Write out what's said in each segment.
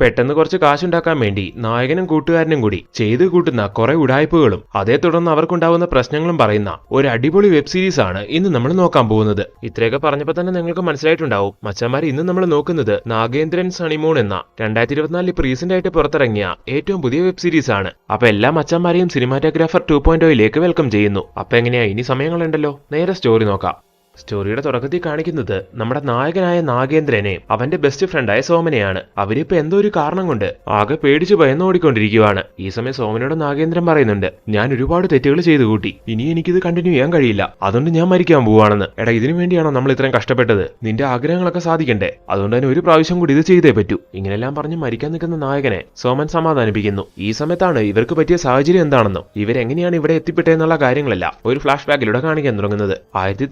പെട്ടെന്ന് കുറച്ച് കാശുണ്ടാക്കാൻ വേണ്ടി നായകനും കൂട്ടുകാരനും കൂടി ചെയ്തു കൂട്ടുന്ന കുറെ ഉടായ്പകളും അതേ തുടർന്ന് അവർക്കുണ്ടാവുന്ന പ്രശ്നങ്ങളും പറയുന്ന ഒരു അടിപൊളി വെബ് സീരീസ് ആണ് ഇന്ന് നമ്മൾ നോക്കാൻ പോകുന്നത്. ഇത്രയൊക്കെ പറഞ്ഞപ്പോൾ തന്നെ നിങ്ങൾക്ക് മനസ്സിലായിട്ടുണ്ടാവും. മച്ചന്മാർ ഇന്ന് നമ്മൾ നോക്കുന്നത് നാഗേന്ദ്രൻ സണിമോൺ എന്ന രണ്ടായിരത്തി ഇരുപത്തിനാലിൽ റീസെന്റ് ആയിട്ട് പുറത്തിറങ്ങിയ ഏറ്റവും പുതിയ വെബ് സീരീസ് ആണ്. അപ്പൊ എല്ലാ മച്ചന്മാരെയും സിനിമാറ്റോഗ്രാഫർ ടു പോയിന്റ് ഓയിലേക്ക് വെൽക്കം ചെയ്യുന്നു. അപ്പൊ എങ്ങനെയാ? ഇനി സമയങ്ങളുണ്ടല്ലോ. നേരെ സ്റ്റോറി നോക്കാം. സ്റ്റോറിയുടെ തുടക്കത്തിൽ കാണിക്കുന്നത് നമ്മുടെ നായകനായ നാഗേന്ദ്രനെ അവന്റെ ബെസ്റ്റ് ഫ്രണ്ടായ സോമനെയാണ്. അവരിപ്പോ എന്തോ ഒരു കാരണം കൊണ്ട് ആകെ പേടിച്ചു ഭയന്ന് ഓടിക്കൊണ്ടിരിക്കുവാണ് ഈ സമയം സോമനോട് നാഗേന്ദ്രൻ പറയുന്നുണ്ട് ഞാൻ ഒരുപാട് തെറ്റുകൾ ചെയ്തു കൂട്ടി. ഇനി എനിക്കിത് കണ്ടിന്യൂ ചെയ്യാൻ കഴിയില്ല. അതുകൊണ്ട് ഞാൻ മരിക്കാൻ പോവാണെന്ന്. എടാ ഇതിനു വേണ്ടിയാണോ നമ്മൾ ഇത്രയും കഷ്ടപ്പെട്ടത്? നിന്റെ ആഗ്രഹങ്ങളൊക്കെ സാധിക്കണ്ടേ? അതുകൊണ്ട് തന്നെ ഒരു പ്രാവശ്യം കൂടി ഇത് ചെയ്തേ പറ്റൂ. ഇങ്ങനെല്ലാം പറഞ്ഞ് മരിക്കാൻ നിൽക്കുന്ന നായകനെ സോമൻ സമാധാനിപ്പിക്കുന്നു. ഈ സമയത്താണ് ഇവർക്ക് പറ്റിയ സാഹചര്യം എന്താണെന്നും. ഇവരെങ്ങനെയാണ് ഇവിടെ എത്തിപ്പെട്ടതെന്നുള്ള കാര്യങ്ങളെല്ലാം ഒരു ഫ്ലാഷ് ബാക്കിലൂടെ കാണിക്കാൻ തുടങ്ങുന്നത്. ആയിരത്തി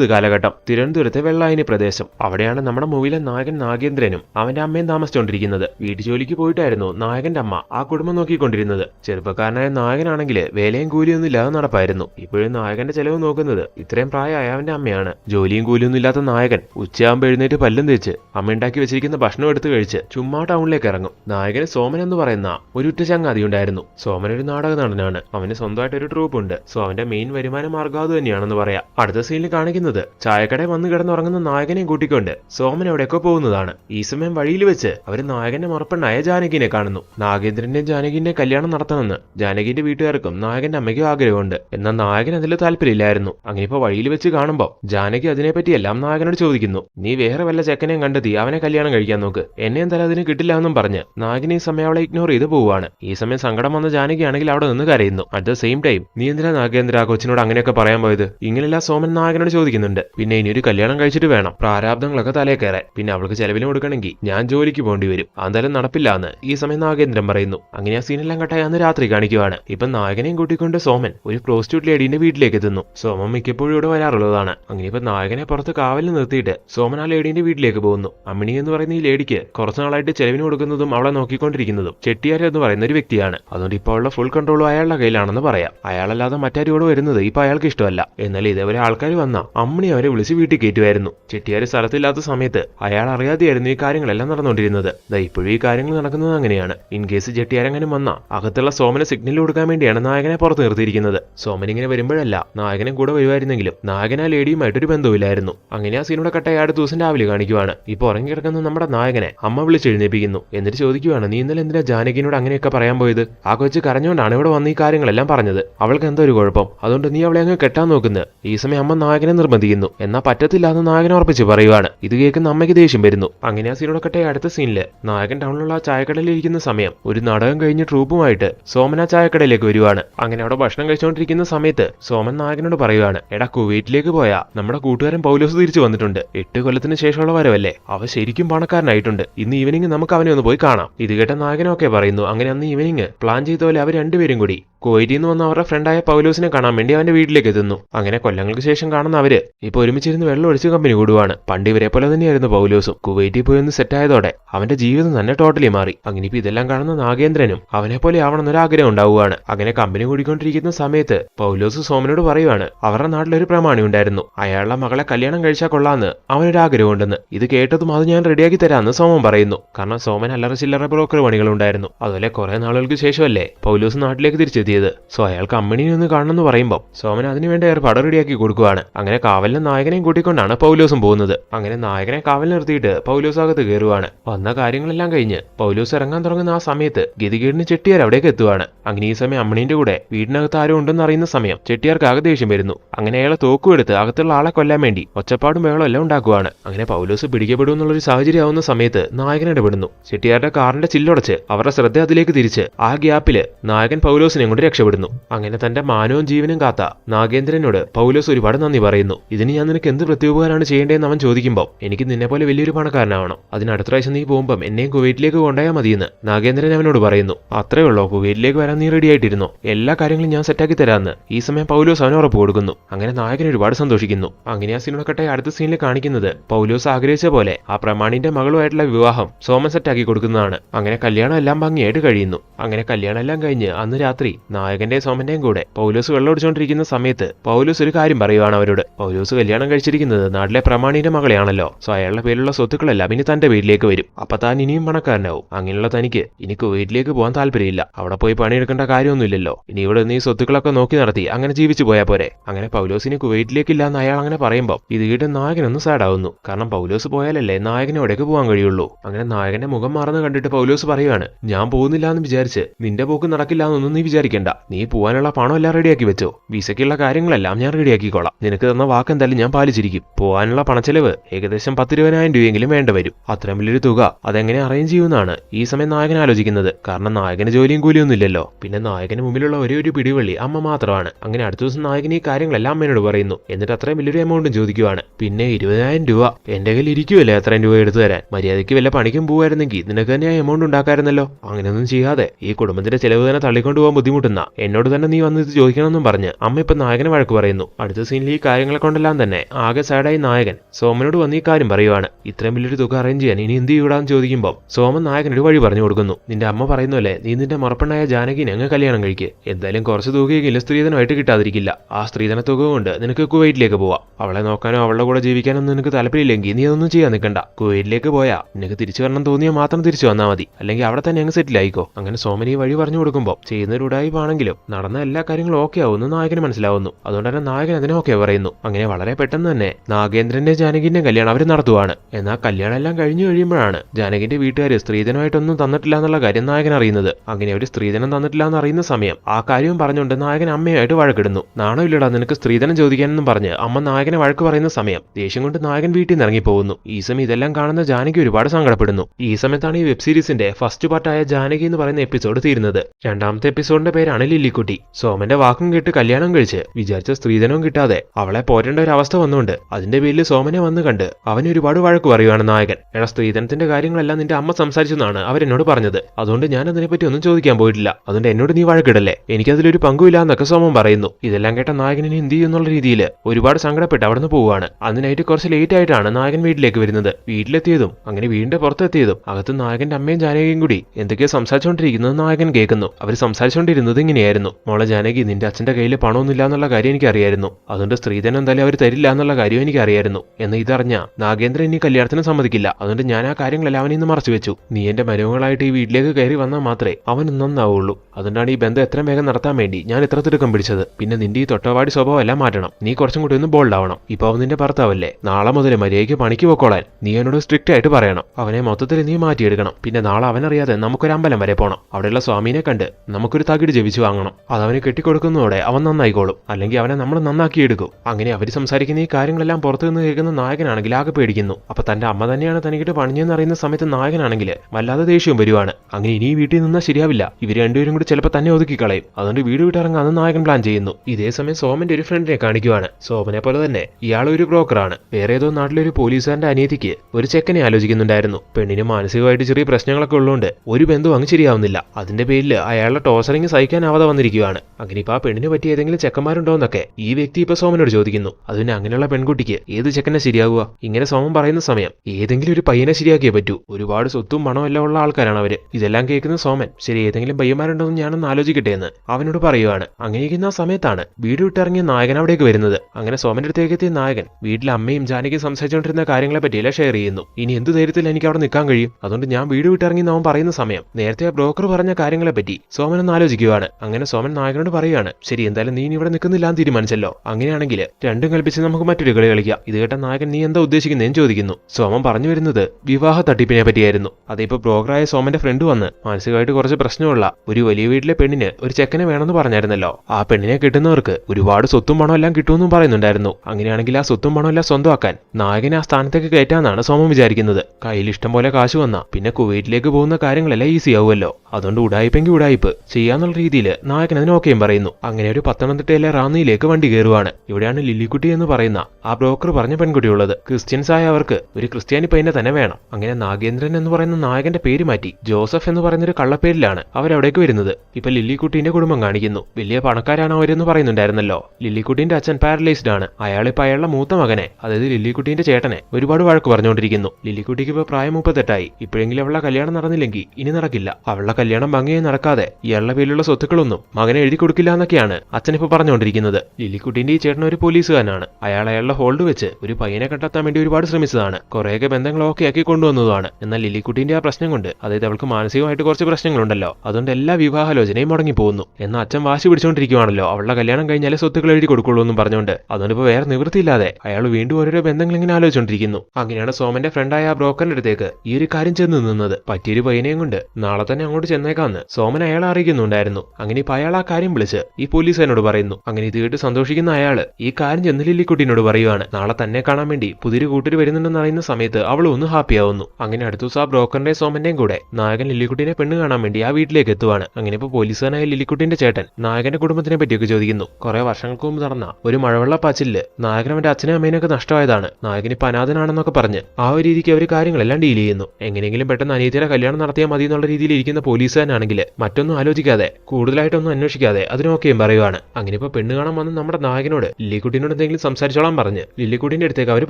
എഴുപത് കാലഘട്ടം. തിരുവനന്തപുരത്തെ വെള്ളായനി പ്രദേശം. അവിടെയാണ് നമ്മുടെ മൂവിയിലെ നായകൻ നാഗേന്ദ്രനും അവന്റെ അമ്മയും താമസിച്ചുകൊണ്ടിരിക്കുന്നത്. വീട്ടു ജോലിക്ക് പോയിട്ടായിരുന്നു നായകന്റെ അമ്മ ആ കുടുംബം നോക്കിക്കൊണ്ടിരുന്നത്. ചെറുപ്പക്കാരനായ നായകനാണെങ്കിൽ വേലയും കൂലിയൊന്നും ഇല്ലാതെ നടപ്പായിരുന്നു. ഇപ്പോഴും നായകന്റെ ചെലവ് നോക്കുന്നത് ഇത്രയും പ്രായമായ അവന്റെ അമ്മയാണ്. ജോലിയും കൂലിയൊന്നും ഇല്ലാത്ത നായകൻ ഉച്ചയാകുമ്പോൾ എഴുന്നേറ്റ് പല്ലും തേച്ച് അമ്മ ഉണ്ടാക്കി വെച്ചിരിക്കുന്ന ഭക്ഷണം എടുത്ത് കഴിച്ച് ചുമ്മാ ടൗണിലേക്ക് ഇറങ്ങും. നായകന് സോമൻ എന്ന് പറയുന്ന ഒരു ഉറ്റ ചങ്ങാതി ഉണ്ടായിരുന്നു. സോമൻ ഒരു നാടക നടനാണ് അവന് സ്വന്തമായിട്ട് ഒരു ട്രൂപ്പ് ഉണ്ട് സോ അവന്റെ മെയിൻ വരുമാന മാർഗം അത് തന്നെയാണെന്ന് പറയാം. അടുത്ത സീനിൽ കാണിക്കുന്നത് ചായക്കടയിൽ വന്ന് കിടന്നുറങ്ങുന്ന നായകനെയും കൂട്ടിക്കൊണ്ട് സോമൻ എവിടെയൊക്കെ പോകുന്നതാണ്. ഈ സമയം വഴിയിൽ വെച്ച് അവർ നായകന്റെ മറപ്പെണ്ണായ ജാനകിനെ കാണുന്നു. നാഗേന്ദ്രന്റെയും ജാനകിന്റെ കല്യാണം നടത്തണമെന്ന് ജാനകിന്റെ വീട്ടുകാർക്കും നായകന്റെ അമ്മയ്ക്കും ആഗ്രഹമുണ്ട്. എന്നാൽ നായകൻ അതിൽ താല്പര്യമില്ലായിരുന്നു. അങ്ങനെ ഇപ്പൊ വഴിയിൽ വെച്ച് കാണുമ്പോൾ ജാനകി അതിനെപ്പറ്റി എല്ലാം നായകനോട് ചോദിക്കുന്നു. നീ വേറെ വല്ല ചെക്കനെയും കണ്ടെത്തി അവനെ കല്യാണം കഴിക്കാൻ നോക്ക്. എന്നെ എന്തായാലും അതിന് കിട്ടില്ല എന്നും പറഞ്ഞ് നായകൻ ഈ സമയം അവളെ ഇഗ്നോർ ചെയ്ത് പോവുകയാണ്. ഈ സമയം സങ്കടം വന്ന ജാനകിയാണെങ്കിൽ അവിടെ നിന്ന് കരയുന്നു. അറ്റ് ദ സെയിം ടൈം നീ എന്തിനാ നാഗേന്ദ്ര കൊച്ചിനോട് അങ്ങനെയൊക്കെ പറയാൻ പോയത്? ഇങ്ങനെയല്ല സോമൻ നായകനോട് ചോദിക്കുന്നുണ്ട് പിന്നെ ഇനി ഒരു കല്യാണം കഴിച്ചിട്ട് വേണം. പ്രാരാബ്ദങ്ങളൊക്കെ തലേ കയറാൻ. പിന്നെ അവൾക്ക് ചെലവിന് കൊടുക്കണമെങ്കിൽ ഞാൻ ജോലിക്ക് പോകേണ്ടി വരും. അതെന്തായാലും നടപ്പില്ല എന്ന് ഈ സമയം നാഗേന്ദ്രൻ പറയുന്നു. അങ്ങനെ ആ സീനെല്ലാം കട്ടായി അന്ന് രാത്രി കാണിക്കുവാണ്. ഇപ്പൊ നായകനെയും കൂട്ടിക്കൊണ്ട് സോമൻ ഒരു പ്രോസ്റ്റ്യൂട്ട് ലേഡീന്റെ വീട്ടിലേക്ക് എത്തുന്നു. സോമൻ മിക്കപ്പോഴും ഇവിടെ വരാറുള്ളതാണ്. അങ്ങനെ ഇപ്പൊ നായകനെ പുറത്ത് കാവലിൽ നിർത്തിയിട്ട് സോമൻ ആ ലേഡീന്റെ വീട്ടിലേക്ക് പോകുന്നു. അമ്മിണി എന്ന് പറയുന്ന ഈ ലേഡിക്ക് കുറച്ചു നാളായിട്ട് ചെലവിന് കൊടുക്കുന്നതും അവളെ നോക്കിക്കൊണ്ടിരിക്കുന്നതും ചെട്ടിയാർ എന്ന് പറയുന്ന ഒരു വ്യക്തിയാണ്. അതുകൊണ്ട് ഇപ്പോൾ അവളുടെ ഫുൾ കൺട്രോളും അയാളുടെ കയ്യിലാണെന്ന് പറയാം. അയാളല്ലാതെ മറ്റാരും ഇവിടെ വരുന്നത് ഇപ്പൊ അയാൾക്ക് ഇഷ്ടമല്ല. എന്നാൽ ഇതേവരെ ആൾക്കാർ വന്ന അമ്മിണി അവരെ വിളിച്ച് വീട്ടിൽ കയറ്റുമായിരുന്നു. ചെട്ടിയാർ സ്ഥലത്തില്ലാത്ത സമയത്ത് അയാൾ അറിയാതെയായിരുന്നു ഈ കാര്യങ്ങളെല്ലാം നടന്നുകൊണ്ടിരുന്നത്. ദാ ഇപ്പോഴും ഈ കാര്യങ്ങൾ നടക്കുന്നത് അങ്ങനെയാണ്. ഇൻ കേസ് ചെട്ടിയാരങ്ങനെ വന്ന അകത്തുള്ള സോമനെ സിഗ്നൽ കൊടുക്കാൻ വേണ്ടിയാണ് നായകനെ പുറത്ത് നിർത്തിയിരിക്കുന്നത്. സോമൻ ഇങ്ങനെ വരുമ്പോഴല്ല നായകനും കൂടെ വരുമായിരുന്നെങ്കിലും നായകൻ ആ ലേഡിയുമായിട്ടൊരു ബന്ധവുമില്ലായിരുന്നു. അങ്ങനെ ആ സീനോടെ കട്ട അടുത്ത ദിവസം രാവിലെ കാണിക്കുവാണ്. ഇപ്പൊ ഉറങ്ങിക്കിടക്കുന്ന നമ്മുടെ നായകനെ അമ്മ വിളിച്ചെഴുന്നേപ്പിക്കുന്നു. എന്നിട്ട് ചോദിക്കുവാണ് നീ ഇന്നലെ എന്തിനാ ജാനകിനോട് അങ്ങനെയൊക്കെ പറയാൻ പോയത്? ആ കൊച്ച് കരഞ്ഞുകൊണ്ടാണ് ഇവിടെ വന്ന് ഈ കാര്യങ്ങളെല്ലാം പറഞ്ഞത്. അവൾക്ക് എന്തോ ഒരു കുഴപ്പം. അതുകൊണ്ട് നീ അവളെ അങ്ങ് കെട്ടാൻ നോക്കുന്നത് ഈ സമയം അമ്മ നായകനെ നിർബന്ധിക്കുന്നു എന്നാ പറ്റത്തില്ല എന്ന് നായകൻ ഉറപ്പിച്ച് പറയുവാണ്. ഇത് കേൾക്കുന്ന അമ്മയ്ക്ക് ദേഷ്യം വരുന്നു. അങ്ങനെ ആ സീനോടൊക്കെ അടുത്ത സീനിൽ. നായകൻ ടൗണിലുള്ള ആ ചായക്കടയിൽ ഇരിക്കുന്ന സമയം. ഒരു നാടകം കഴിഞ്ഞ ട്രൂപ്പുമായിട്ട് സോമൻ ആ ചായക്കടയിലേക്ക് വരുവാണ്. അങ്ങനെ അവിടെ ഭക്ഷണം കഴിച്ചുകൊണ്ടിരിക്കുന്ന സമയത്ത് സോമൻ നായകനോട് പറയുവാണ് എടാ കുവൈറ്റിലേക്ക് പോയാ. നമ്മുടെ കൂട്ടുകാരൻ പൗലോസ് തിരിച്ചു വന്നിട്ടുണ്ട്. എട്ട് കൊല്ലത്തിന് ശേഷമുള്ള വരവല്ലേ? അവ ശരിക്കും പണക്കാരനായിട്ടുണ്ട്. ഇന്ന് ഈവനിങ് നമുക്ക് അവനെ ഒന്ന് പോയി കാണാം. ഇത് കേട്ട നായകനൊക്കെ പറയുന്നു അങ്ങനെ അന്ന് ഈവനിങ് പ്ലാൻ ചെയ്ത പോലെ അവർ രണ്ടുപേരും കൂടി കുവൈറ്റിൽ നിന്ന് വന്ന അവരുടെ ഫ്രണ്ടായ പൗലോസിനെ കാണാൻ വേണ്ടി അവന്റെ വീട്ടിലേക്ക് എത്തുന്നു. അങ്ങനെ കൊല്ലങ്ങൾക്ക് ശേഷം കാണുന്ന അവർ ഇപ്പൊ ഒരുമിച്ചിരുന്ന് വെള്ളം ഒഴിച്ച് കമ്പനി കൂടുവാണ്. പണ്ട് ഇവരെ പോലെ തന്നെയായിരുന്നു പൗലോസും. കുവൈറ്റിൽ പോയി ഒന്ന് സെറ്റ് ആയതോടെ അവന്റെ ജീവിതം തന്നെ ടോട്ടലി മാറി. അങ്ങനെ ഇപ്പൊ ഇതെല്ലാം കാണുന്ന നാഗേന്ദ്രനും അവനെ പോലെ ആവണമെന്നൊരു ആഗ്രഹം ഉണ്ടാവുകയാണ് അങ്ങനെ കമ്പനി കൂടിക്കൊണ്ടിരിക്കുന്ന സമയത്ത് പൗലോസ് സോമനോട് പറയുവാണ് അവരുടെ നാട്ടിലൊരു പ്രമാണി ഉണ്ടായിരുന്നു. അയാളുടെ മകളെ കല്യാണം കഴിച്ചാൽ കൊള്ളാന്ന് അവനൊരു ആഗ്രഹമുണ്ടെന്ന്. ഇത് കേട്ടതും അത് ഞാൻ റെഡിയാക്കി തരാമെന്ന് സോമൻ പറയുന്നു. കാരണം സോമൻ അല്ലറ ചില്ലറ ബ്രോക്കർ പണികളുണ്ടായിരുന്നു അതുപോലെ കുറെ നാളുകൾക്ക് ശേഷമല്ലേ പൗലോസ് നാട്ടിലേക്ക് തിരിച്ചെത്തിയത് സോ അയാൾ കമ്പനിയിൽ നിന്ന് കാണണമെന്ന് പറയുമ്പോൾ സോമൻ അതിനുവേണ്ടി അയാൾ പടം റെഡിയാക്കി കൊടുക്കുവാണ്. അങ്ങനെ കാവലിന് നായകനെയും കൂട്ടിക്കൊണ്ടാണ് പൗലോസും പോകുന്നത്. അങ്ങനെ നായകനെ കാവൽ നിർത്തിയിട്ട് പൗലോസ് അകത്ത് കയറുവാണ്. വന്ന കാര്യങ്ങളെല്ലാം കഴിഞ്ഞ് പൗലോസ് ഇറങ്ങാൻ തുടങ്ങുന്ന ആ സമയത്ത് ഗതികേടിന് ചെട്ടിയാർ അവിടേക്ക് എത്തുവാണ്. അങ്ങനെ ഈ സമയം അമ്മണീന്റെ കൂടെ വീടിനകത്ത് ആരും ഉണ്ടെന്ന് അറിയുന്ന സമയം ചെട്ടിയാർക്ക് ആകെ ദേഷ്യം വരുന്നു. അങ്ങനെ അയാളെ തോക്കുമെടുത്ത് അകത്തുള്ള ആളെ കൊല്ലാൻ വേണ്ടി ഒച്ചപ്പാടും ബഹളം എല്ലാം ഉണ്ടാക്കുവാണ്. അങ്ങനെ പൗലോസ് പിടിക്കപ്പെടും എന്നുള്ളൊരു സാഹചര്യം ആവുന്ന സമയത്ത് നായകൻ ഇടപെടുന്നു. ചെട്ടിയാരുടെ കാറിന്റെ ചില്ലൊടച്ച് അവരുടെ ശ്രദ്ധ അതിലേക്ക് തിരിച്ച് ആ ഗ്യാപ്പിൽ നായകൻ പൗലോസിനെ രക്ഷപ്പെടുന്നു. അങ്ങനെ തന്റെ മാനവും ജീവനും കാത്ത നാഗേന്ദ്രനോട് പൗലോസ് ഒരുപാട് നന്ദി പറയുന്നു. ഇതിന് ഞാൻ നിനക്ക് എന്ത് പ്രത്യുപകാരമാണ് ചെയ്യേണ്ടതെന്ന് അവൻ ചോദിക്കുമ്പോൾ എനിക്ക് നിന്നെ പോലെ വലിയൊരു പണക്കാരനാവണം. അതിന് അടുത്ത പ്രാവശ്യം നീ പോകുമ്പോൾ എന്നെയും കുവൈറ്റിലേക്ക് കൊണ്ടുപോയാൽ മതിയെന്ന് നാഗേന്ദ്രൻ അവനോട് പറയുന്നു. അത്രേ ഉള്ളൂ കുവൈറ്റിലേക്ക് വരാൻ നീ റെഡി ആയിട്ടിരുന്നു. എല്ലാ കാര്യങ്ങളും ഞാൻ സെറ്റാക്കി തരാമെന്ന് ഈ സമയം പൗലോസ് അവന് ഉറപ്പ് കൊടുക്കുന്നു. അങ്ങനെ നായകൻ ഒരുപാട് സന്തോഷിക്കുന്നു. അങ്ങനെ ആ സീനൊക്കെ അടുത്ത സീനിൽ കാണിക്കുന്നത് പൗലോസ് ആഗ്രഹിച്ച പോലെ ആ പ്രമാണിന്റെ മകളുമായിട്ടുള്ള വിവാഹം സോമൻ സെറ്റാക്കി കൊടുക്കുന്നതാണ്. അങ്ങനെ കല്യാണം എല്ലാം ഭംഗിയായിട്ട് കഴിയുന്നു. അങ്ങനെ കല്യാണം എല്ലാം കഴിഞ്ഞ് അന്ന് രാത്രി നായകന്റെയും സോമന്റെയും കൂടെ പൗലോസ് വെള്ളമടിച്ചുകൊണ്ടിരിക്കുന്ന സമയത്ത് പൗലൂസ് ഒരു കാര്യം പറയുവാണ് അവരോട്. പൗലൂസ് കല്യാണം കഴിച്ചിരിക്കുന്നത് നാട്ടിലെ പ്രമാണിന്റെ മകളെയാണല്ലോ. സോ അയാളുടെ പേരിലുള്ള സ്വത്തുക്കളെല്ലാം ഇനി തന്റെ വീട്ടിലേക്ക് വരും. അപ്പൊ താൻ ഇനിയും പണക്കാരനാവും. അങ്ങനെയുള്ള തനിക്ക് ഇനി കുവൈറ്റിലേക്ക് പോകാൻ താല്പര്യമില്ല. അവിടെ പോയി പണിയെടുക്കേണ്ട കാര്യമൊന്നുമില്ലല്ലോ. ഇനി ഇവിടെ നീ സ്വത്തുക്കളൊക്കെ നോക്കി നടത്തി അങ്ങനെ ജീവിച്ചു പോയാൽ പോരെ. അങ്ങനെ പൗലോസിന് കുവൈറ്റിലേക്കില്ല എന്ന് അയാൾ അങ്ങനെ പറയുമ്പോൾ ഇത് വീട് നായകനൊന്ന് സാഡാവുന്നു കാരണം പൗലോസ് പോയാലല്ലേ നായകന് പോകാൻ കഴിയുള്ളൂ? അങ്ങനെ നായകന്റെ മുഖം മാറുന്ന കണ്ടിട്ട് പൗലോസ് പറയുവാണ് ഞാൻ പോകുന്നില്ല എന്ന് വിചാരിച്ച് നിന്റെ പോക്ക് നടക്കില്ല എന്നൊന്നും നീ വിചാരിക്കണ്ട നീ പോവാനുള്ള പണം എല്ലാം റെഡിയാക്കി വെച്ചോ. വിസയ്ക്കുള്ള കാര്യങ്ങളെല്ലാം ഞാൻ റെഡിയാക്കിക്കോളാം നിനക്ക് തന്ന വാക്ക് എന്തായാലും ഞാൻ പാലിച്ചിരിക്കും. പോകാനുള്ള പണച്ചെലവ് ഏകദേശം പത്തിരുപതിനായിരം രൂപയെങ്കിലും വേണ്ട വരും. അത്രയും വലിയൊരു തുക അതെങ്ങനെ അറേഞ്ച് ചെയ്യുമെന്നാണ് ഈ സമയം നായകൻ ആലോചിക്കുന്നത്. കാരണം നായകന് ജോലിയും കൂലിയൊന്നും ഇല്ലല്ലോ. പിന്നെ നായകന് മുമ്പിലുള്ള ഒരേ ഒരു പിടിവള്ളി അമ്മ മാത്രമാണ്. അങ്ങനെ അടുത്ത ദിവസം നായകൻ ഈ കാര്യങ്ങളെല്ലാം അമ്മയോട് പറയുന്നു. എന്നിട്ട് അത്രയും വലിയൊരു എമൗണ്ടും ചോദിക്കുവാണ്. പിന്നെ ഇരുപതിനായിരം രൂപ. എന്റെ കയ്യിൽ ഇരിക്കുമല്ലേ അത്രയും രൂപ എടുത്തു തരാൻ? മര്യാദയ്ക്ക് വല്ല പണിക്കും പോവായിരുന്നെങ്കിൽ നിനക്ക് തന്നെ ആ എമൗണ്ട് ഉണ്ടാക്കാമായിരുന്നല്ലോ അങ്ങനെയൊന്നും ചെയ്യാതെ ഈ കുടുംബത്തിന്റെ ചെലവ് തന്നെ തള്ളിക്കൊണ്ടു പോകാൻ ബുദ്ധിമുട്ടുന്ന എന്നോട് തന്നെ നീ വന്ന് ഇത് ചോദിക്കണമെന്നും പറഞ്ഞ് അമ്മ ഇപ്പൊ നായകനെ വഴക്ക് പറയുന്നു. അടുത്ത സീനിൽ ഈ കാര്യങ്ങളെ കൊണ്ടെല്ലാം തന്നെ. ആകെ സാഡായി നായകൻ. സോമനോട് വന്ന് ഈ കാര്യം പറയുവാണ്. ഇത്രയും വലിയൊരു തുക അറേഞ്ച് ചെയ്യാൻ ഇനി എന്ത് ചെയ്യൂടാന്ന് ചോദിക്കുമ്പോൾ സോമൻ നായകനൊരു വഴി പറഞ്ഞു കൊടുക്കുന്നു. നിന്റെ അമ്മ പറയുന്നല്ലേ നീ നിന്റെ മറപ്പെണ്ണായ ജാനകി അങ്ങ് കല്യാണം കഴിക്കുക എന്തായാലും കുറച്ച് തുകയെങ്കിലും സ്ത്രീധനമായിട്ട് കിട്ടാതിരിക്കില്ല. ആ സ്ത്രീധന തുക കൊണ്ട് നിനക്ക് കുവൈറ്റിലേക്ക് പോവാം. അവളെ നോക്കാനോ അവളുടെ കൂടെ ജീവിക്കാനോ നിനക്ക് താല്പര്യമില്ലെങ്കിൽ നീ അതൊന്നും ചെയ്യാൻ നിൽക്കണ്ട. കുവൈറ്റിലേക്ക് പോയാ. നിനക്ക് തിരിച്ചു വരണം തോന്നിയാൽ മാത്രം തിരിച്ചു വന്നാൽ മതി. അല്ലെങ്കിൽ അവിടെ തന്നെ അങ്ങ് സെറ്റിൽ ആയിക്കോ. അങ്ങനെ ഈ വഴി പറഞ്ഞു കൊടുക്കുമ്പോൾ ചെയ്യുന്നൊരു ഉടായ്പാണെങ്കിലും നടന്ന എല്ലാ കാര്യങ്ങളും ഓക്കെ ആവുന്നു നായകന് മനസ്സിലാവുന്നു. അതുകൊണ്ട് തന്നെ നായകൻ അതിനെ ഓക്കെ പറയുന്നു. അങ്ങനെ വളരെ പെട്ടെന്ന് തന്നെ നാഗേന്ദ്രന്റെ ജാനകിന്റെ കല്യാണം അവർ നടത്തുവാണ്. എന്നാൽ കല്യാണം എല്ലാം കഴിഞ്ഞു കഴിയുമ്പോഴാണ് ജാനകിന്റെ വീട്ടുകാർ സ്ത്രീധനമായിട്ടൊന്നും തന്നിട്ടില്ല എന്നുള്ള കാര്യം നായകൻ അറിയുന്നത്. അങ്ങനെ ഒരു സ്ത്രീധനം തന്നിട്ടില്ല എന്ന് അറിയുന്ന സമയം ആ കാര്യവും പറഞ്ഞുകൊണ്ട് നായകൻ അമ്മയായിട്ട് വഴക്കിടുന്നു. നാണോ ഇല്ലടാ നിനക്ക് സ്ത്രീധനം ചോദിക്കാനെന്നും പറഞ്ഞ് അമ്മ നായകനെ വഴക്ക് പറയുന്ന സമയം ദേഷ്യം കൊണ്ട് നായകൻ വീട്ടിൽ നിന്ന് ഇറങ്ങിപ്പോകുന്നു. ഈ സമയം ഇതെല്ലാം കാണുന്ന ജാനകി ഒരുപാട് സങ്കടപ്പെടുന്നു. ഈ സമയത്താണ് ഈ വെബ് സീരീസിന്റെ ഫസ്റ്റ് പാർട്ടായ ജാനകി എന്ന് പറയുന്ന എപ്പിസോഡ് തീരുന്നത്. രണ്ടാമത്തെ എപ്പിസോഡിന്റെ പേരാണ് ലില്ലിക്കുട്ടി. സോമന്റെ വാക്കും കേട്ട് കല്യാണം കഴിച്ച് വിചാരിച്ച സ്ത്രീധനവും കിട്ടാതെ അവളെ പോരേണ്ട ഒരു അവസ്ഥ വന്നുകൊണ്ട് അതിന്റെ പേരിൽ സോമനെ വന്നു കണ്ട് അവന് ഒരുപാട് വഴക്ക് പറയുവാണ് നായകൻ. എടാ സ്ത്രീധനത്തിന്റെ കാര്യങ്ങളെല്ലാം നിന്റെ അമ്മ സംസാരിച്ചെന്നാണ് അവരെന്നോട് പറഞ്ഞത്. അതുകൊണ്ട് ഞാൻ അതിനെപ്പറ്റി ഒന്നും ചോദിക്കാൻ പോയിട്ടില്ല. അതുകൊണ്ട് എന്നോട് നീ വഴക്കിടല്ലേ? എനിക്കതിലൊരു പങ്കുമില്ല എന്നൊക്കെ സോമൻ പറയുന്നു. ഇതെല്ലാം കേട്ട നായകനിന് എന്ത് ചെയ്യുന്നുള്ള രീതിയിൽ ഒരുപാട് സങ്കടപ്പെട്ട് അവിടുന്ന് പോവുകയാണ് അന്ന് നൈറ്റ് കുറച്ച് ലേറ്റ് ആയിട്ടാണ് നായകൻ വീട്ടിലേക്ക് വരുന്നത്. വീട്ടിലെത്തിയതും അങ്ങനെ വീടിന്റെ പുറത്തെത്തിയതും അകത്ത് നായകന്റെ അമ്മയും ജാനകിയും കൂടി എന്തൊക്കെയോ സംസാരിച്ചുകൊണ്ടിരിക്കുന്നത് നായകൻ കേൾക്കുന്നു. അവർ സംസാരിച്ചുകൊണ്ടിരുന്നത് ഇങ്ങനെയായിരുന്നു. മോളെ ജാനകി നിന്റെ അച്ഛന്റെ കയ്യിൽ പണമൊന്നുമില്ല എന്നുള്ള കാര്യം എനിക്കറിയായിരുന്നു. അതുകൊണ്ട് സ്ത്രീധനം എന്തായാലും അവർ തരില്ല എന്നുള്ള കാര്യം എനിക്കറിയായിരുന്നു. എന്ന് ഇതറിഞ്ഞ നാഗേന്ദ്രൻ ഇനി കല്യാണത്തിന് സമ്മതിക്കില്ല. അതുകൊണ്ട് ഞാൻ ആ കാര്യങ്ങളെല്ലാം അവനെ ഇന്ന് മറച്ചു വെച്ചു നീ എന്റെ മരുമകളായിട്ട് ഈ വീട്ടിലേക്ക് കയറി വന്നാൽ മാത്രമേ അവൻ നന്നാവുള്ളൂ. അതുകൊണ്ടാണ് ഈ ബന്ധം എത്രയും വേഗം നടത്താൻ വേണ്ടി ഞാൻ എത്ര തിടുക്കം പിടിച്ചത്. പിന്നെ നിന്റെ ഈ തൊട്ടവാടി സ്വഭാവം എല്ലാം മാറ്റണം. നീ കുറച്ചും കൂടി ഒന്ന് ബോൾഡ് ആവണം. ഇപ്പൊ അവൻ നിന്റെ ഭർത്താവല്ലേ? നാളെ മുതൽ മര്യാദയ്ക്ക് പണിക്ക് പോക്കോളാൻ. നീ എന്നോട് സ്ട്രിക്റ്റ് ആയിട്ട് പറയണം. അവനെ മൊത്തത്തിൽ നീ മാറ്റിയെടുക്കണം. പിന്നെ നാളെ അവനറിയാതെ നമുക്കൊരു അമ്പലം വരെ പോകണം അവിടെയുള്ള സ്വാമീനെ കണ്ട് നമുക്കൊരു തകിട് ജപിച്ചു വാങ്ങണം. അത് അവന് കെട്ടിക്കൊടുക്കുന്നതോടെ അവൻ നന്നായിക്കോളും. അല്ലെങ്കിൽ അവനെ നമ്മൾ നന്നാക്കിയെടുക്കും. അങ്ങനെ അവർ സംസാരിക്കുന്ന ഈ കാര്യങ്ങളെല്ലാം പുറത്തു നിന്ന് കേൾക്കുന്ന നായകനാണെങ്കിൽ ആകെ പേടിക്കുന്നു. അപ്പൊ തന്റെ അമ്മ തന്നെയാണ് തനിക്കിട്ട് പണിഞ്ഞെന്ന് അറിയുന്ന സമയത്ത് നായകനാണെങ്കിൽ വല്ലാതെ ദേഷ്യവും വരുവാണ്. അങ്ങനെ ഇനി വീട്ടിൽ നിന്നാൽ ശരിയാവില്ല. ഇവർ രണ്ടുപേരും കൂടി ചിലപ്പോൾ തന്നെ ഒതുക്കി കളയും. അതുകൊണ്ട് വീട് വിട്ടിറങ്ങാന്ന് നായകൻ പ്ലാൻ ചെയ്യുന്നു. ഇതേ സമയം സോമന്റെ ഒരു ഫ്രണ്ടിനെ കാണിക്കുവാണ്. സോമനെ പോലെ തന്നെ ഇയാൾ ഒരു ബ്രോക്കറാണ് വേറെ ഏതോ നാട്ടിലൊരു പോലീസുകാരന്റെ അനീതിക്ക് ഒരു ചെക്കനെ ആലോചിക്കുന്നുണ്ടായിരുന്നു. പെണ്ണിന് മാനസികമായിട്ട് ചെറിയ പ്രശ്നങ്ങളൊക്കെ ഉള്ളതുകൊണ്ട് ഒരു ബന്ധു അങ്ങ് ശരിയാവുന്നില്ല. അതിന്റെ പേരിൽ അയാളുടെ ടോസറിങ് സഹിക്കാനാവാതെ വന്നിരിക്കുകയാണ് അങ്ങനെ ഇപ്പൊ ആ പെണ്ണിന് പറ്റിയ ഏതെങ്കിലും ചെക്കന്മാരുണ്ടോന്നൊക്കെ ഈ വ്യക്തി ഇപ്പൊ സോമനോട് ചോദിക്കുന്നു. അതിന് അങ്ങനെയുള്ള പെൺകുട്ടിക്ക് ഏത് ചെക്കനെ ശരിയാവുക? ഇങ്ങനെ സോമൻ പറയുന്ന സമയം ഏതെങ്കിലും ഒരു പയ്യനെ ശരിയാക്കിയേ പറ്റൂ. ഒരുപാട് സ്വത്തും പണവും എല്ലാം ഉള്ള ആൾക്കാരാണ് അവർ. ഇതെല്ലാം കേൾക്കുന്ന സോമൻ ശരി ഏതെങ്കിലും പയ്യന്മാരുണ്ടോ എന്ന് ഞാനൊന്ന് ആലോചിക്കട്ടെ എന്ന് അവനോട് പറയുവാണ്. അങ്ങനെയിരിക്കുന്ന ആ സമയത്താണ് വീട് വിട്ടിറങ്ങിയ നായകൻ അവിടേക്ക് വരുന്നത്. അങ്ങനെ സോമന്റെ അടുത്തേക്ക് എത്തിയ നായകൻ വീട്ടിലെ അമ്മയും ജാനകിയും സംസാരിച്ചുകൊണ്ടിരുന്ന കാര്യങ്ങളെ പറ്റിയില്ല ഷെയർ ചെയ്യുന്നു. ഇനി എന്ത് ധൈര്യത്തിൽ എനിക്ക് അവിടെ നിൽക്കാൻ കഴിയും? അതുകൊണ്ട് ഞാൻ വീട് വിട്ടിറങ്ങി അവൻ പറയുന്ന സമയം നേരത്തെ ആ ബ്രോക്കർ പറഞ്ഞ കാര്യങ്ങളെ പറ്റി സോമൻ ഒന്ന് ആലോചിക്കുകയാണ് അങ്ങനെ സോമൻ നായകനോട് പറയുകയാണ് ശരി എന്തായാലും നീ ഇവിടെ നിൽക്കുന്നില്ല എന്ന് തീരുമാനിച്ചല്ലോ. അങ്ങനെയാണെങ്കിൽ രണ്ടും കൽപ്പിച്ച് നമുക്ക് മറ്റൊരു കളി കളിക്കാം. ഇത് കേട്ട നായകൻ നീ എന്താ ഉദ്ദേശിക്കുന്നതെന്ന് ചോദിക്കുന്നു. സോമൻ പറഞ്ഞു വരുന്നത് വിവാഹ തട്ടിപ്പിനെ പറ്റിയായിരുന്നു. അതിപ്പോ ബ്രോക്കറായ സോമന്റെ ഫ്രണ്ട് വന്ന് മാനസികമായിട്ട് കുറച്ച് പ്രശ്നമുള്ള ഒരു വലിയ വീട്ടിലെ പെണ്ണിന് ഒരു ചെക്കനെ വേണമെന്ന് പറഞ്ഞായിരുന്നല്ലോ. ആ പെണ്ണിനെ കിട്ടുന്നവർക്ക് ഒരുപാട് സ്വത്തും പണം എല്ലാം കിട്ടുമെന്നും പറയുന്നുണ്ടായിരുന്നു. അങ്ങനെയാണെങ്കിൽ ആ സ്വത്തും പണം എല്ലാം സ്വന്തമാക്കാൻ നായകനെ ആ സ്ഥാനത്തേക്ക് കയറ്റാന്നാണ് സോമൻ വിചാരിക്കുന്നത്. കയ്യിൽ ഇഷ്ടം പോലെ കാശ് വന്ന പിന്നെ കുവൈറ്റിലേക്ക് പോകുന്ന കാര്യങ്ങളെല്ലാം ഈസി ആവുമല്ലോ. അതുകൊണ്ട് ഉടായിപ്പെങ്കിൽ ഉടായിപ്പ് ചെയ്യാന്നുള്ള രീതിയിൽ നായകൻ അതിന് ഓക്കെയും പറയുന്നു. അങ്ങനെ ഒരു പത്തനംതിട്ടയിലെ റാന്നിയിലേക്ക് വണ്ടി കയറുവാണ്. ഇവിടെയാണ് ലില്ലിക്കുട്ടി എന്ന് പറയുന്ന ആ ബ്രോക്കർ പറഞ്ഞ പെൺകുട്ടിയുള്ളത്. ക്രിസ്ത്യൻസ് ആയ അവർക്ക് ഒരു ക്രിസ്ത്യാനി പയ്യനെ തന്നെ വേണം. അങ്ങനെ നാഗേന്ദ്രൻ എന്ന് പറയുന്ന നായകന്റെ പേര് മാറ്റി ജോസഫ് എന്ന് പറയുന്ന ഒരു കള്ളപ്പേരിലാണ് അവരവിടേക്ക് വരുന്നത്. ഇപ്പൊ ലില്ലിക്കുട്ടീന്റെ കുടുംബം കാണിക്കുന്നു. വലിയ പണക്കാരാണ് അവരെന്ന് പറയുന്നുണ്ടായിരുന്നല്ലോ. ലില്ലിക്കുട്ടീന്റെ അച്ഛൻ പാരലൈസ്ഡ് ആണ്. അയാളിപ്പോ അയാളുടെ മൂത്ത മകനെ അതായത് ലില്ലിക്കുട്ടീന്റെ ചേട്ടനെ ഒരുപാട് വഴക്ക് പറഞ്ഞുകൊണ്ടിരിക്കുന്നു. ലില്ലിക്കുട്ടിക്ക് ഇപ്പൊ പ്രായം മുപ്പത്തെട്ടായി. ഇപ്പോഴെങ്കിലും അവളുടെ കല്യാണം നടന്നില്ലെങ്കിൽ ഇനി നടക്കില്ല. അവളുടെ കല്യാണം ഭംഗിയായി നടക്കാതെ ഇയാളുടെ പേരിലുള്ള സ്വത്തുക്കളൊന്നും മകനെ എഴുതി കൊടുക്കില്ല എന്നൊക്കെയാണ് അച്ഛനിപ്പോ പറഞ്ഞുകൊണ്ടിരിക്കുന്നത്. ലില്ലിക്കുട്ടിന്റെ ഈ ചേട്ടൻ ഒരു പോലീസുകാരനാണ്. അയാൾ അയാളുടെ ഹോൾഡ് വെച്ച് ഒരു പയ്യനെ കണ്ടെത്താൻ വേണ്ടി ഒരുപാട് ശ്രമിച്ചതാണ്. കുറേയൊക്കെ ബന്ധങ്ങൾ ഓക്കെ ആക്കി കൊണ്ടുവന്നതാണ് എന്നാൽ ലില്ലിക്കുട്ടിന്റെ ആ പ്രശ്നം കൊണ്ട് അതായത് അവൾക്ക് മാനസികമായിട്ട് കുറച്ച് പ്രശ്നങ്ങളുണ്ടല്ലോ. അതുകൊണ്ട് എല്ലാ വിവാഹാലോചനയും മുടങ്ങി പോകുന്നു എന്നാൽ അച്ഛൻ വാശി പിടിച്ചുകൊണ്ടിരിക്കുവാണല്ലോ. അവളുടെ കല്യാണം കഴിഞ്ഞാലേ സ്വത്തുക്കൾ എഴുതി കൊടുക്കുള്ളൂ എന്നും പറഞ്ഞുകൊണ്ട്. അതുകൊണ്ട് ഇപ്പൊ വേറെ നിവൃത്തിയില്ലാതെ അയാൾ വീണ്ടും ഓരോരോ ബന്ധങ്ങൾ ഇങ്ങനെ ആലോചിച്ചുകൊണ്ടിരിക്കുന്നു. അങ്ങനെയാണ് സോമന്റെ ഫ്രണ്ടായ ആ ബ്രോക്കറിന്റെ അടുത്തേക്ക് ഈ ഒരു കാര്യം ചെന്ന് നിന്നത്. പറ്റിയൊരു പയ്യനെയും കൊണ്ട് നാളെ തന്നെ അങ്ങോട്ട് ചെന്നേക്കാന്ന് സോമൻ അയാളെ അറിയിക്കുന്നുണ്ടായിരുന്നു. അങ്ങനെ ഇപ്പൊ അയാൾ ആ കാര്യം വിളിച്ച് ഈ പോലീസ് പോലീസുകാരനോട് പറയുന്നു. അങ്ങനെ ഇത് കേട്ട് സന്തോഷിക്കുന്ന അയാൾ ഈ കാര്യം ചെന്ന് ലില്ലിക്കുട്ടിനോട് പറയുവാണ്. നാളെ തന്നെ കാണാൻ വേണ്ടി പുതിയൊരു കൂട്ടർ വരുന്നുണ്ടെന്ന് അറിയുന്ന സമയത്ത് അവൾ ഒന്ന് ഹാപ്പിയാവുന്നു. അങ്ങനെ അടുത്ത ദിവസം ആ ബ്രോക്കറിന്റെയും സോമന്റെയും കൂടെ നായകൻ ലില്ലിക്കുട്ടിനെ പെണ്ണ് കാണാൻ വേണ്ടി ആ വീട്ടിലേക്ക് എത്തുവാണ്. അങ്ങനെ ഇപ്പൊ പോലീസുകാരനായ ലില്ലിക്കുട്ടിന്റെ ചേട്ടൻ നായകന്റെ കുടുംബത്തിനെ പറ്റിയൊക്കെ ചോദിക്കുന്നു. കുറെ വർഷങ്ങൾക്ക് മുമ്പ് നടന്ന ഒരു മഴവെള്ള പാച്ചിൽ നായകൻ അവന്റെ അച്ഛനെ അമ്മേനൊക്കെ നഷ്ടമായതാണ്. നായകൻ ഇപ്പൊ അനാഥനാണെന്നൊക്കെ പറഞ്ഞ് ആ ഒരു രീതിക്ക് അവർ കാര്യങ്ങളെല്ലാം ഡീൽ ചെയ്യുന്നു. എങ്ങനെയെങ്കിലും പെട്ടെന്ന് അനിയത്തിയുടെ കല്യാണം നടത്തിയാൽ മതി എന്നുള്ള രീതിയിൽ ഇരിക്കുന്ന പോലീസുകാരനാണെങ്കിൽ മറ്റൊന്നും ആലോചിക്കാതെ കൂടുതലായിട്ടൊന്നും അന്വേഷിക്കാതെ അതിനൊക്കെയും പറയുവാണ്. അങ്ങനെ ഇപ്പൊ പെണ്ണ് കാണാൻ വന്ന് നമ്മുടെ നായകനോട് ലില്ലിക്കുട്ടിനോട് എന്തെങ്കിലും സംസാരിച്ചോളാൻ പറഞ്ഞ് ലില്ലിക്കുട്ടിന്റെ അടുത്തേക്ക് അവർ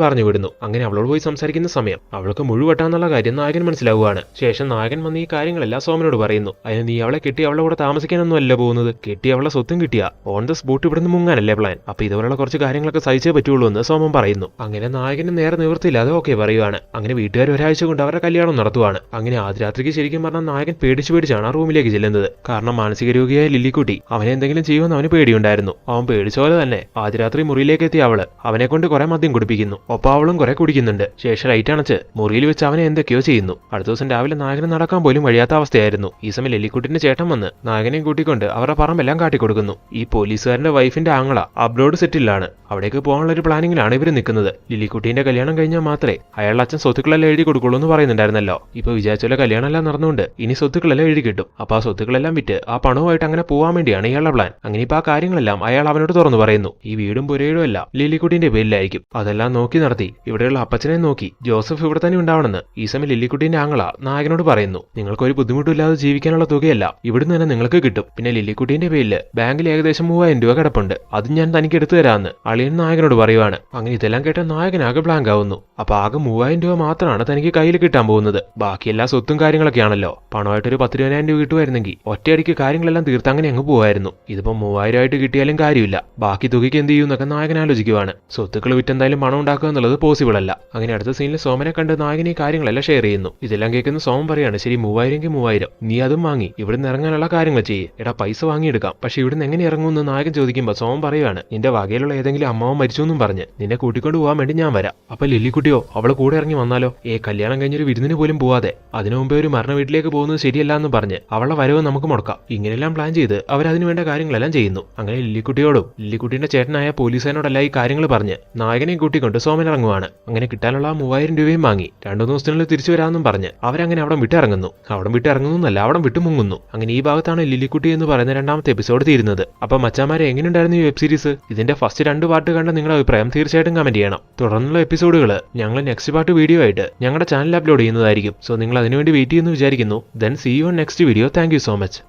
പറഞ്ഞു വിടുന്നു. അങ്ങനെ അവളോട് പോയി സംസാരിക്കുന്ന സമയം അവൾക്ക് മുഴുവട്ടാന്നുള്ള കാര്യം നായകൻ മനസ്സിലാവുകയാണ് ശേഷം നായകൻ വന്ന് ഈ കാര്യങ്ങളെല്ലാം സോമനോട് പറയുന്നു. അതിന് നീ അവളെ കെട്ടി അവളെ കൂടെ താമസിക്കാനൊന്നും അല്ല പോകുന്നത്. കിട്ടിയ അവളെ സ്വത്തും കിട്ടിയ. ഓൺ ദ സ്പോട്ട് ഇവിടുന്ന് മുങ്ങാനല്ലേ പ്ലാൻ അപ്പൊ ഇതുപോലുള്ള കുറച്ച് കാര്യങ്ങളൊക്കെ സഹിച്ചേ പറ്റുള്ളൂ എന്ന് സോമൻ പറയുന്നു. അങ്ങനെ നായകന് നേരെ നിവൃത്തിയില്ലാതെ ഓക്കെ പറയുവാണ്. അങ്ങനെ വീട്ടുകാർ ഒരാഴ്ച കൊണ്ട് അവരുടെ കല്യാണം നടത്തുവാണ്. അങ്ങനെ ആദ്യ രാത്രിക്ക് ശരിക്കും പറഞ്ഞാൽ നായകൻ പേടിച്ചു പേടിച്ചാണ് ആ റൂമിലേക്ക് ചെല്ലുന്നത്. കാരണം മാനസിക രോഗിയായ ലില്ലിക്കുട്ടി അവനെ എന്തെങ്കിലും ചെയ്യുമെന്ന് അവന് പേടിയുണ്ടായിരുന്നു. അവൻ പേടിച്ച പോലെ തന്നെ ആദ്യ രാത്രി മുറിയിലേക്ക് എത്തിയ അവൾ അവനെ കൊണ്ട് കുറെ മദ്യം കുടിപ്പിക്കുന്നു. ഒപ്പം അവളും കുറെ കുടിക്കുന്നുണ്ട്. ശേഷം ലൈറ്റ് അണച്ച് മുറിയിൽ വെച്ച് അവനെ എന്തൊക്കെയോ ചെയ്യുന്നു. അടുത്ത ദിവസം രാവിലെ നായകന് നടക്കാൻ പോലും വഴിയാത്ത അവസ്ഥയായിരുന്നു. ഈ സമയം ലില്ലിക്കുട്ടിന്റെ ചേട്ടൻ നായകനെയും കൂട്ടിക്കൊണ്ട് അവരുടെ പറമ്പെല്ലാം കാട്ടിക്കൊടുക്കുന്നു. ഈ പോലീസുകാരന്റെ വൈഫിന്റെ ആങ്ങള അബ്രോഡ് സെറ്റിലാണ്. അവിടേക്ക് പോകാനുള്ള ഒരു പ്ലാനിങ്ങിലാണ് ഇവർ നിൽക്കുന്നത്. ലിലിക്കുട്ടീന്റെ കല്യാണം കഴിഞ്ഞാൽ മാത്രമേ അയാളുടെ അച്ഛൻ സ്വത്തുക്കളെല്ലാം എഴുതി കൊടുക്കുള്ളൂ എന്ന് പറയുന്നുണ്ടായിരുന്നല്ലോ. ഇപ്പൊ വിചാരിച്ചോലെ കല്യാണമെല്ലാം നടന്നുകൊണ്ട് ഇനി സ്വത്തുക്കളെല്ലാം എഴുതി കിട്ടും. അപ്പൊ ആ സ്വത്തുക്കളെല്ലാം വിറ്റ് ആ പണവുമായിട്ട് അങ്ങനെ പോകാൻ വേണ്ടിയാണ് ഇയാളുടെ പ്ലാൻ. അങ്ങനെ ഇപ്പൊ ആ കാര്യങ്ങളെല്ലാം അയാൾ അവനോട് തുറന്നു പറയുന്നു. ഈ വീടും പുരയിടും എല്ലാം ലില്ലിക്കുട്ടിന്റെ പേരിലായിരിക്കും. അതെല്ലാം നോക്കി നടത്തി ഇവിടെയുള്ള അപ്പച്ചനെ നോക്കി ജോസഫ് ഇവിടെ തന്നെ ഉണ്ടാവണമെന്ന് ഈ സമയം ലില്ലിക്കുട്ടിന്റെ ആങ്ങള നായകനോട് പറയുന്നു. നിങ്ങൾക്കൊരു ബുദ്ധിമുട്ടില്ലാതെ ജീവിക്കാനുള്ള തുകയല്ല. ഇവിടുന്ന് തന്നെ നിങ്ങൾക്ക് കിട്ടും. പിന്നെ ലില്ലിക്കുട്ടിന്റെ പേരിൽ ബാങ്കിൽ ഏകദേശം മൂവായിരം രൂപ കിടപ്പുണ്ട്. അത് ഞാൻ തനിക്ക് എടുത്തു തരാമെന്ന് അളിയൻ നായകനോട് പറയുവാണ്. അങ്ങനെ ഇതെല്ലാം കേട്ട ആകെ ബ്ലാങ്ക് ആവുന്നു. അപ്പൊ ആകെ മൂവായിരം രൂപ മാത്രമാണ് തനിക്ക് കയ്യിൽ കിട്ടാൻ പോകുന്നത്. ബാക്കി എല്ലാ സ്വത്തും കാര്യങ്ങളൊക്കെയാണല്ലോ പണമായിട്ടൊരു പത്ത് ഇരുപതിനായിരം രൂപ കിട്ടുമായിരുന്നെങ്കിൽ ഒറ്റയടിക്ക് കാര്യങ്ങളെല്ലാം തീർത്ത് അങ്ങനെ അങ്ങ് പോവായിരുന്നു. ഇതിപ്പോ മൂവായിരം ആയിട്ട് കിട്ടിയാലും കാര്യമില്ല. ബാക്കി തുകയ്ക്ക് എന്ത് ചെയ്യും എന്നൊക്കെ നായകൻ ആലോചിക്കുവാണ്. സ്വത്തുക്കൾ വിറ്റെന്തായാലും പണം ഉണ്ടാക്കുക എന്നുള്ളത് പോസിബിൾ അല്ല. അങ്ങനെ അടുത്ത സീനിൽ സോമനെ കണ്ട് നായകൻ ഈ കാര്യങ്ങളെല്ലാം ഷെയർ ചെയ്യുന്നു. ഇതെല്ലാം കേൾക്കുന്ന സോമൻ പറയാണ് ശരി മൂവായിരം മൂവായിരം. നീ അതും വാങ്ങി. ഇവിടുന്ന് ഇറങ്ങാനുള്ള കാര്യങ്ങൾ ചെയ്യും. എടാ പൈസ വാങ്ങിയെടുക്കാം. പക്ഷെ ഇവിടുന്ന് എങ്ങനെ ഇറങ്ങുമെന്ന് നായകൻ ചോദിക്കുമ്പോൾ സോമൻ പറയുവാണ് നിന്റെ വകയിലുള്ള ഏതെങ്കിലും അമ്മാവൻ മരിച്ചു എന്നും പറഞ്ഞ്. നിന്നെ കൂട്ടിക്കൊണ്ട് പോകാൻ വേണ്ടി ഞാൻ വരാം. അപ്പൊ ലില്ലിക്കുട്ടിയോ അവളെ കൂടെ ഇറങ്ങി വന്നാലോ? ഏ കല്യാണം കഴിഞ്ഞൊരു വിരുന്നിന് പോലും പോവാതെ. അതിനു മുമ്പേ ഒരു മരണ വീട്ടിലേക്ക് പോകുന്നത് ശരിയല്ല എന്ന് പറഞ്ഞ് അവളെ വരവ് നമുക്ക് മുടക്കാം. ഇങ്ങനെയെല്ലാം പ്ലാൻ ചെയ്ത് അവരതിനു വേണ്ട കാര്യങ്ങളെല്ലാം ചെയ്യുന്നു. അങ്ങനെ ലില്ലിക്കുട്ടിയോടും ലില്ലിക്കുട്ടിയുടെ ചേട്ടനായ പോലീസുകാരോടല്ല ഈ കാര്യങ്ങൾ പറഞ്ഞ് നായകനെ കൂട്ടിക്കൊണ്ട് സോമൻ ഇറങ്ങുവാണ്. അങ്ങനെ കിട്ടാനുള്ള മൂവായിരം രൂപയും വാങ്ങി. രണ്ടു ദിവസത്തിനുള്ളിൽ തിരിച്ചു വരാമെന്നും പറഞ്ഞ് അവരങ്ങനെ അവിടെ വിട്ടിറങ്ങുന്നു അവിടെ വിട്ടിറങ്ങുന്നു എന്നല്ല അവിടെ വിട്ടു മുങ്ങുന്നു. അങ്ങനെ ഈ ഭാഗത്താണ് ലില്ലിക്കുട്ടി എന്ന് പറയുന്ന രണ്ടാമത്തെ എപ്പിസോഡ് തീരുന്നത്. അപ്പൊ മച്ചാമാരെ എങ്ങനെയുണ്ടായിരുന്നു ഈ വെബ് സീരീസ് ഇതിന്റെ ഫസ്റ്റ് രണ്ട് പാർട്ട് കണ്ട നിങ്ങളുടെ അഭിപ്രായം തീർച്ചയായിട്ടും കമന്റ് ചെയ്യണം. തുടർന്നുള്ള എപ്പിസോഡുകൾ ഞങ്ങൾ നെക്സ്റ്റ് പാർട്ട് വീഡിയോ ആയിട്ട് ഞങ്ങളുടെ ചാനൽ അപ്ലോഡ് ചെയ്യുന്നതായിരിക്കും. സോ നിങ്ങൾ അതിനുവേണ്ടി വെയിറ്റ് ചെയ്യുന്നു വിചാരിക്കുന്നു. Then see you next video thank so much